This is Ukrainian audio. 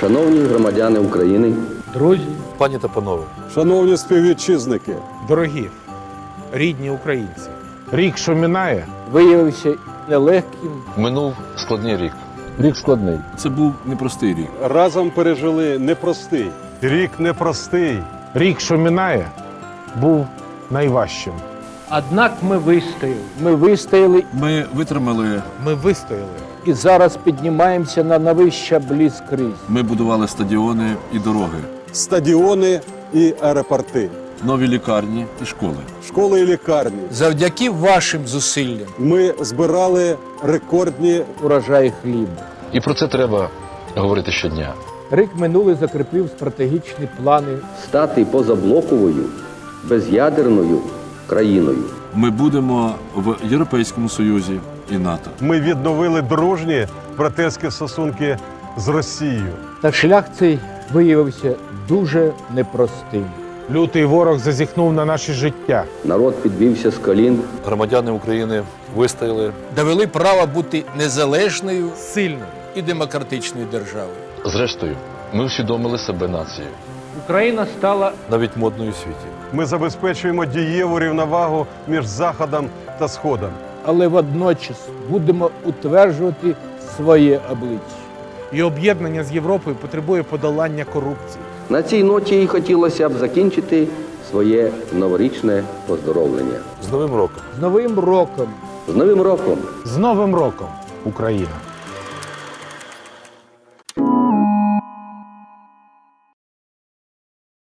Шановні громадяни України, Друзі, Пані та панове, Шановні співвітчизники, дорогі, рідні українці, Рік, що минає, виявився нелегким. минув складний рік. Рік складний. Це був непростий рік. разом пережили непростий. рік непростий. Рік, що минає, був найважчим. Однак ми вистояли. Ми вистояли Ми витримали, ми вистояли. і зараз піднімаємося на новий щаблі скрізь. ми будували стадіони і дороги, Стадіони і аеропорти, нові лікарні і школи. школи і лікарні. Завдяки вашим зусиллям Ми збирали рекордні Урожай хлібу. І про це треба говорити щодня. Рік минулий закріпив стратегічні плани. стати позаблоковою, без'ядерною країною. Ми будемо в Європейському Союзі і НАТО. Ми відновили дружні братерські стосунки з Росією. Та шлях цей виявився дуже непростим. Лютий ворог зазіхнув на наше життя. Народ підвівся з колін, Громадяни України вистояли. довели право бути незалежною, сильною і демократичною державою. Зрештою, ми усвідомили себе нацією, Україна стала навіть модною у світі. Ми забезпечуємо дієву рівновагу між Заходом та Сходом. але водночас будемо утверджувати своє обличчя. І об'єднання з Європою потребує подолання корупції. На цій ноті і хотілося б закінчити своє новорічне поздоровлення. З Новим роком! З Новим роком! З Новим роком! З Новим роком, Україна!